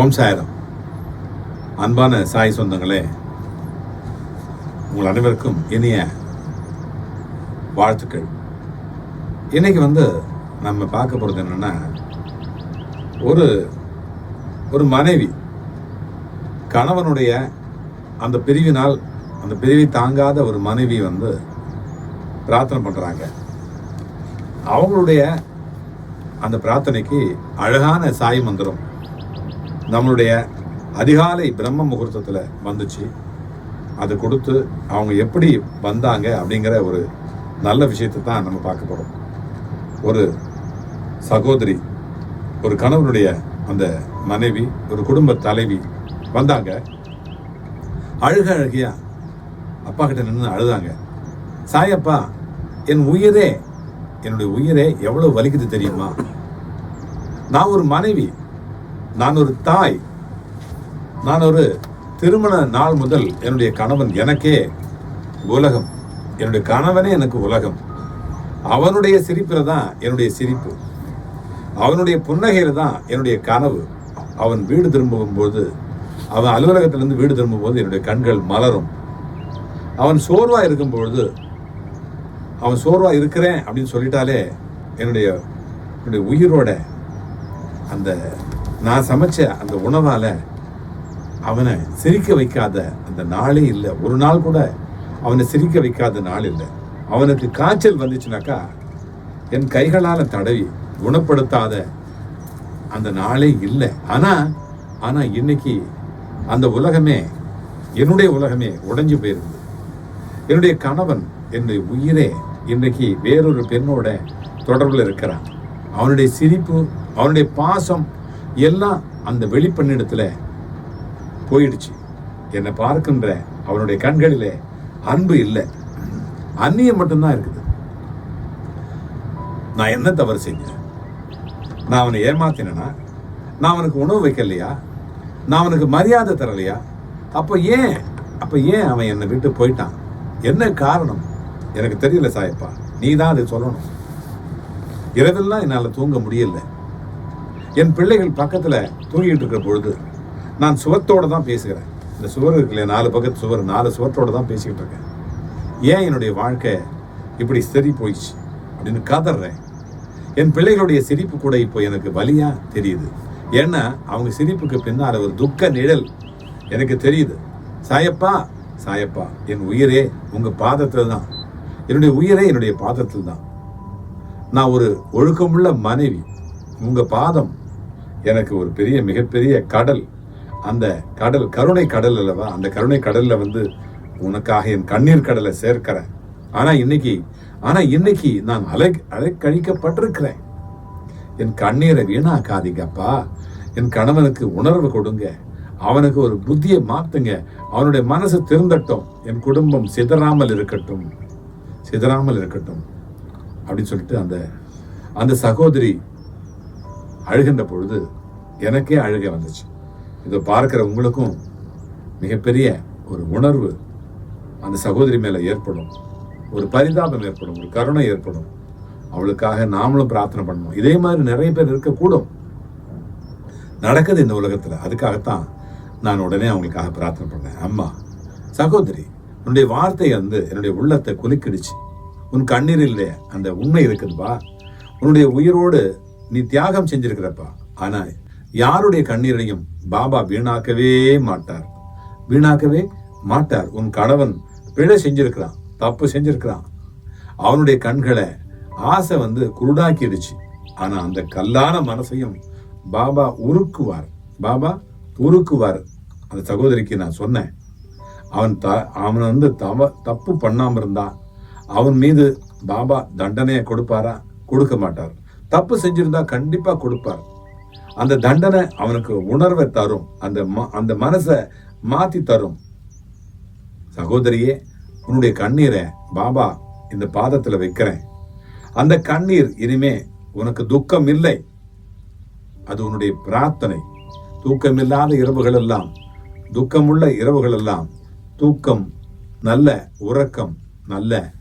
ஓம் சாயரம். அன்பான சாய் சொந்தங்களே உங்கள் அனைவருக்கும் இனிய வாழ்த்துக்கள். இன்றைக்கி வந்து நம்ம பார்க்க போகிறது என்னென்னா ஒரு ஒரு மனைவி கணவனுடைய அந்த பிரிவினால் அந்த பிரிவை தாங்காத ஒரு மனைவி வந்து பிரார்த்தனை பண்ணுறாங்க அவங்களுடைய அந்த பிரார்த்தனைக்கு அழகான சாய் மந்திரம் நம்மளுடைய அதிகாலை பிரம்ம முகூர்த்தத்தில் வந்துச்சு. அது கொடுத்து அவங்க எப்படி வந்தாங்க அப்படிங்கிற ஒரு நல்ல விஷயத்தை தான் நம்ம பார்க்க போகிறோம் ஒரு சகோதரி ஒரு கணவனுடைய அந்த மனைவி ஒரு குடும்ப தலைவி வந்தாங்க. அழுக அழுகியா அப்பா கிட்ட நின்று அழுதாங்க. சாயப்பா என் உயிரே என்னுடைய உயிரே எவ்வளோ வலிக்குது தெரியுமா? நான் ஒரு மனைவி நான் ஒரு தாய். நான் ஒரு திருமண நாள் முதல் என்னுடைய கணவன் எனக்கே உலகம். என்னுடைய கணவனே எனக்கு உலகம். அவனுடைய சிரிப்பில் தான் என்னுடைய சிரிப்பு. அவனுடைய புன்னகையில் தான் என்னுடைய கனவு. அவன் வீடு திரும்பும் போது அவன் அலுவலகத்திலிருந்து வீடு திரும்பும்போது என்னுடைய கண்கள் மலரும். அவன் சோர்வாக இருக்கும் பொழுது அவன் சோர்வாக இருக்கிறேன் அப்படின்னு சொல்லிட்டாலே என்னுடைய என்னுடைய உயிரோட அந்த நான் சமைச்ச அந்த உணவால் அவனை சிரிக்க வைக்காத அந்த நாளே இல்லை. ஒரு நாள் கூட அவனை சிரிக்க வைக்காத நாள் இல்லை. அவனுக்கு காய்ச்சல் வந்துச்சுனாக்கா என் கைகளால் தடவி குணப்படுத்தாத அந்த நாளே இல்லை. ஆனால் ஆனால் இன்னைக்கு அந்த உலகமே என்னுடைய உலகமே உடைஞ்சு போயிருந்தது என்னுடைய கணவன் என்னுடைய உயிரே இன்றைக்கு வேறொரு பெண்ணோட தொடர்பில் இருக்கிறான். அவனுடைய சிரிப்பு அவனுடைய பாசம் எல்லாம் அந்த வெளிப்பண்ணிடத்துல போயிடுச்சு. என்னை பார்க்கின்ற அவனுடைய கண்களில் அன்பு இல்லை. அந்நியம் மட்டும்தான் இருக்குது. நான் என்ன தவறு செஞ்சேன்? நான் அவனை ஏமாத்தினேனா? நான் அவனுக்கு உணவு வைக்கலையா? நான் அவனுக்கு மரியாதை தரலையா? அப்போ ஏன் அப்போ ஏன் அவன் என்னை விட்டு போயிட்டான்? என்ன காரணம்? எனக்கு தெரியல சாயப்பா. நீ தான் அதை சொல்லணும். இரவெல்லாம் என்னால் தூங்க முடியல. என் பிள்ளைகள் பக்கத்தில் தூங்கிட்டு இருக்கிற பொழுது நான் சுவத்தோட தான் பேசுகிறேன். இந்த சுவர் இருக்குல்ல நாலு பக்கத்து சுவர் நாலு சுவற்றோட தான் பேசிக்கிட்டு இருக்கேன் ஏன் என்னுடைய வாழ்க்கை இப்படி சரி போயிடுச்சு அப்படின்னு கதறேன். என் பிள்ளைகளுடைய சிரிப்பு கூட இப்போ எனக்கு வலியாக தெரியுது. ஏன்னா அவங்க சிரிப்புக்கு பின்னால் ஒரு துக்க நிழல் எனக்கு தெரியுது. சாயப்பா சாயப்பா என் உயிரே உங்கள் பாதத்தில் தான். என்னுடைய உயிரே என்னுடைய பாதத்தில் தான். நான் ஒரு ஒழுக்கமுள்ள மனைவி. உங்கள் பாதம் எனக்கு ஒரு பெரிய மிகப்பெரிய கடல். அந்த கடல் கருணை கடல் அல்லவா? அந்த கருணை கடல்ல வந்து உனக்காக என் கண்ணீர் கடலை சேர்க்கிறேன். ஆனா இன்னைக்கு ஆனா இன்னைக்கு நான் அலை அலைக்கழிக்கப்பட்டிருக்கிறேன். என் கண்ணீரை வீணாக்காதீங்கப்பா. என் கணவனுக்கு உணர்வு கொடுங்க. அவனுக்கு ஒரு புத்தியை மாத்துங்க. அவனுடைய மனசு திருந்தட்டும். என் குடும்பம் சிதறாமல் இருக்கட்டும். சிதறாமல் இருக்கட்டும். அப்படின்னு சொல்லிட்டு அந்த அந்த சகோதரி அழுகின்ற பொழுது எனக்கே அழுகை வந்துச்சு. இதை பார்க்குற உங்களுக்கும் மிகப்பெரிய ஒரு உணர்வு அந்த சகோதரி மேல ஏற்படும். ஒரு பரிதாபம் ஏற்படும் ஒரு கருணை ஏற்படும். அவளுக்காக நாமளும் பிரார்த்தனை பண்ணணும். இதே மாதிரி நிறைய பேர் இருக்கக்கூடும். நடக்குது இந்த உலகத்துல. அதுக்காகத்தான் நான் உடனே அவங்களுக்காக பிரார்த்தனை பண்ணேன். அம்மா சகோதரி உன்னுடைய வார்த்தை வந்து என்னுடைய உள்ளத்தை குலுக்கிடுச்சு. உன் கண்ணீர் இல்லையே அந்த உண்மை இருக்குதுப்பா. உன்னுடைய உயிரோடு நீ தியாகம் செஞ்சிருக்கிறப்பா. ஆனா யாருடைய கண்ணீரையும் பாபா வீணாக்கவே மாட்டார். வீணாக்கவே மாட்டார். உன் கணவன் பிழை செஞ்சிருக்கிறான் தப்பு செஞ்சிருக்கிறான். அவனுடைய கண்களை ஆசை வந்து குருடாக்கிடுச்சு. ஆனா அந்த கல்லான மனசையும் பாபா உருக்குவார். பாபா உருக்குவார். அந்த சகோதரிக்கு நான் சொன்னேன். அவன் த அவன் வந்து தவ தப்பு பண்ணாம இருந்தா அவன் மீது பாபா தண்டனையை கொடுப்பாரா? கொடுக்க மாட்டார். தப்பு செஞ்சிருந்தா கண்டிப்பா கொடுப்பார். அந்த தண்டனை அவனுக்கு உணர்வை தரும். அந்த ம- அந்த மனசை மாத்தி தரும். சகோதரியே உன்னுடைய கண்ணீரை பாபா இந்த பாதத்துல வைக்கிறேன். அந்த கண்ணீர் இனிமே உனக்கு துக்கம் இல்லை. அது உன்னுடைய பிரார்த்தனை. தூக்கமில்லாத இரவுகள் எல்லாம் துக்கமுள்ள இரவுகள் எல்லாம் தூக்கம் நல்ல உறக்கம் நல்ல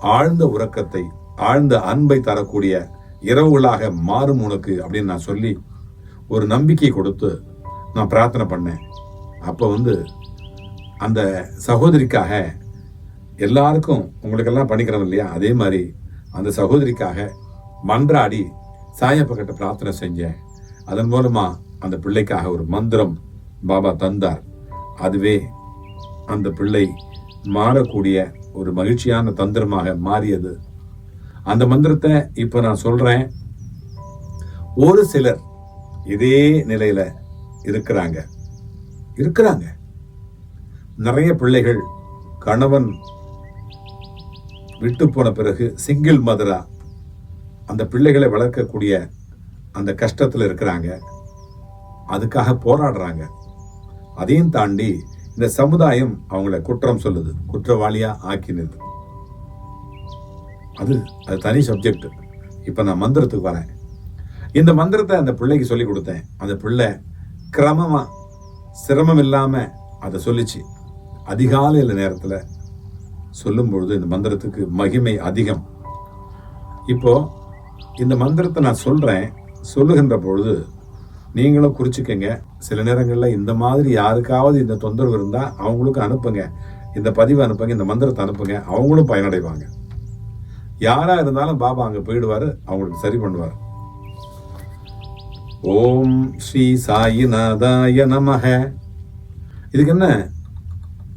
ஆழ்ந்த உறக்கத்தை ஆழ்ந்த அன்பை தரக்கூடிய இரவுகளாக மாறும் உனக்கு அப்படின்னு நான் சொல்லி ஒரு நம்பிக்கை கொடுத்து நான் பிரார்த்தனை பண்ணேன். அப்போ வந்து அந்த சகோதரிக்காக எல்லாருக்கும் உங்களுக்கெல்லாம் பண்ணிக்கிறோம் இல்லையா? அதே மாதிரி அந்த சகோதரிக்காக மன்றாடி சாயப்ப கிட்ட பிரார்த்தனை செஞ்சேன். அதன் மூலமாக அந்த பிள்ளைக்காக ஒரு மந்திரம் பாபா தந்தார். அதுவே அந்த பிள்ளை மாறக்கூடிய ஒரு மகிழ்ச்சியான தந்திரமாக மாறியது. அந்த மந்திரத்தை இப்ப நான் சொல்றேன். ஒரு சிலர் இதே நிலையில இருக்கிறாங்க. இருக்கிறாங்க. நிறைய பிள்ளைகள் கணவன் விட்டு போன பிறகு சிங்கிள் மதரா அந்த பிள்ளைகளை வளர்க்கக்கூடிய அந்த கஷ்டத்தில் இருக்கிறாங்க. அதுக்காக போராடுறாங்க. அதையும் தாண்டி இந்த சமுதாயம் அவங்கள குற்றம் சொல்லுது. குற்றவாளியா ஆக்கினது. அது அது தனி சப்ஜெக்ட் இப்போ நான் மந்திரத்துக்கு வரேன். இந்த மந்திரத்தை அந்த பிள்ளைக்கு சொல்லி கொடுத்தேன். அந்த பிள்ளை கிரமமாக சிரமம் இல்லாமல் அதை சொல்லிச்சு. அதிகாலையில் நேரத்தில் சொல்லும்பொழுது இந்த மந்திரத்துக்கு மகிமை அதிகம். இப்போ இந்த மந்திரத்தை நான் சொல்கிறேன் சொல்லுகின்ற பொழுது நீங்களும் குறிச்சிக்கங்க. சில நேரங்களில் இந்த மாதிரி யாருக்காவது இந்த தொந்தரவு இருந்தால் அவங்களுக்கும் அனுப்புங்க. இந்த பதிவை அனுப்புங்க இந்த மந்திரத்தை அனுப்புங்க. அவங்களும் பயனடைவாங்க. யாரா இருந்தாலும் பாபா அங்க போயிடுவாரு அவங்களுக்கு சரி பண்ணுவார். ஓம் ஸ்ரீ சாயிநாதாய நமக இதுக்கு என்ன?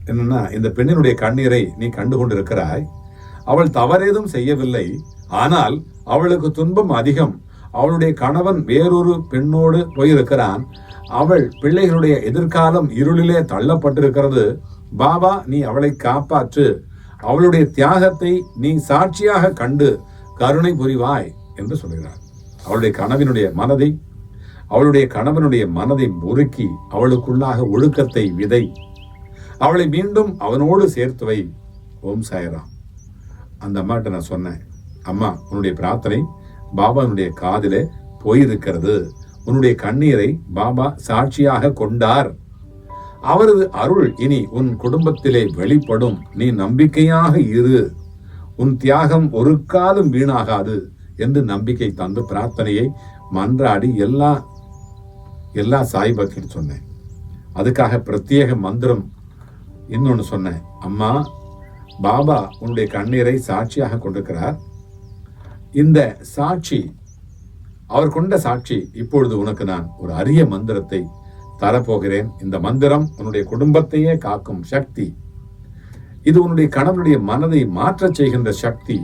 என்னன்னா இந்த பெண்ணினுடைய கண்ணீரை நீ கண்டு கொண்டிருக்கிறாய். அவள் தவறேதும் செய்யவில்லை. ஆனால் அவளுக்கு துன்பம் அதிகம். அவளுடைய கணவன் வேறொரு பெண்ணோடு போயிருக்கிறான். அவள் பிள்ளைகளுடைய எதிர்காலம் இருளிலே தள்ளப்பட்டிருக்கிறது. பாபா நீ அவளை காப்பாற்று. அவளுடைய தியாகத்தை நீ சாட்சியாக கண்டு கருணை புரிவாய் என்று சொல்கிறார். அவளுடைய கணவனுடைய மனதை அவளுடைய கணவனுடைய மனதை முறுக்கி அவளுக்குள்ளாக ஒழுக்கத்தை விதை. அவளை மீண்டும் அவனோடு சேர்த்து வை. ஓம் சாயராம். அந்த அம்மாட்ட நான் சொன்னேன் அம்மா உன்னுடைய பிரார்த்தனை பாபானுடைய காதில போயிருக்கிறது. உன்னுடைய கண்ணீரை பாபா சாட்சியாக கொண்டார். அவரது அருள் இனி உன் குடும்பத்திலே வெளிப்படும். நீ நம்பிக்கையாக இரு. உன் தியாகம் ஒரு காலம் வீணாகாது என்று நம்பிக்கை தந்து பிரார்த்தனையை மன்றாடி எல்லா எல்லா சாய்பக்கின்னு சொன்னேன். அதுக்காக பிரத்யேக மந்திரம் இன்னொன்று சொன்னேன். அம்மா பாபா உன்னுடைய கண்ணீரை சாட்சியாக கொண்டிருக்கிறார். இந்த சாட்சி அவர் கொண்ட சாட்சி இப்பொழுது உனக்கு நான் ஒரு அரிய மந்திரத்தை தரப்போகிறேன். இந்த மந்திரம் உன்னுடைய குடும்பத்தையே காக்கும் சக்தி. இது உன்னுடைய கணவனுடைய மனதை மாற்றச் செய்கின்ற சக்தி.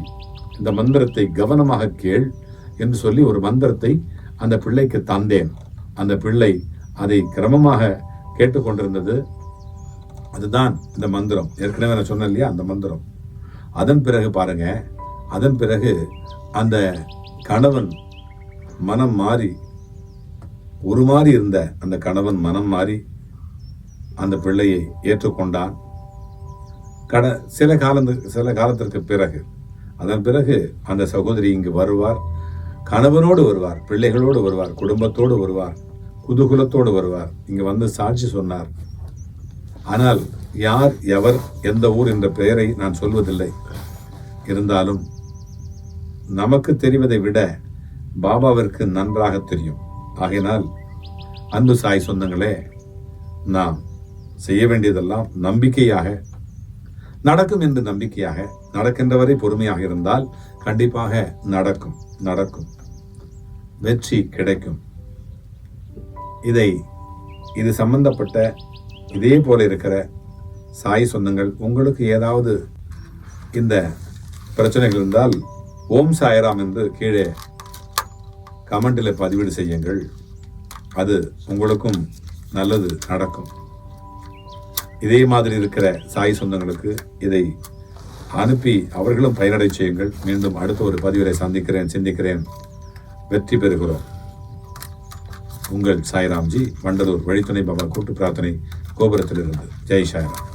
இந்த மந்திரத்தை கவனமாக கேள் என்று சொல்லி ஒரு மந்திரத்தை அந்த பிள்ளைக்கு தந்தேன். அந்த பிள்ளை அதை கிரமமாக கேட்டுக்கொண்டிருந்தது. அதுதான் இந்த மந்திரம். ஏற்கனவே நான் சொன்னேன் இல்லையா? அந்த மந்திரம். அதன் பிறகு பாருங்க. அதன் பிறகு அந்த கணவன் மனம் மாறி ஒரு மாதிரி இருந்த அந்த கணவன் மனம் மாறி அந்த பிள்ளையை ஏற்றுக்கொண்டான். கட சில காலம் சில காலத்திற்கு பிறகு அதன் பிறகு அந்த சகோதரி இங்கு வருவார். கணவனோடு வருவார் பிள்ளைகளோடு வருவார் குடும்பத்தோடு வருவார் குதூகுலத்தோடு வருவார். இங்கு வந்து சாட்சி சொன்னார். ஆனால் யார் எவர் எந்த ஊர் என்ற பெயரை நான் சொல்வதில்லை. இருந்தாலும் நமக்கு தெரிவதை விட பாபாவிற்கு நன்றாக தெரியும். ஆகையினால் அன்பு சாய் சொந்தங்களே நாம் செய்ய வேண்டியதெல்லாம் நம்பிக்கையாக நடக்கும் என்று நம்பிக்கையாக நடக்கின்றவரை பொறுமையாக இருந்தால் கண்டிப்பாக நடக்கும் நடக்கும். வெற்றி கிடைக்கும். இதை இது சம்பந்தப்பட்ட இதே போல இருக்கிற சாய் சொந்தங்கள் உங்களுக்கு ஏதாவது இந்த பிரச்சனைகள் இருந்தால் ஓம் சாயராம் என்று கீழே கமெண்டில் பதிவீடு செய்யுங்கள். அது உங்களுக்கும் நல்லது நடக்கும். இதே மாதிரி இருக்கிற சாய் சொந்தங்களுக்கு இதை அனுப்பி அவர்களும் பயனடை செய்யுங்கள். மீண்டும் அடுத்த ஒரு பதிவரை சந்திக்கிறேன் சிந்திக்கிறேன். வெற்றி பெறுகிறோம். உங்கள் சாய்ராம்ஜி வண்டலூர் வழித்துணை பாபா கூட்டு பிரார்த்தனை கோபுரத்திலிருந்து. ஜெய் சாய்ராம்.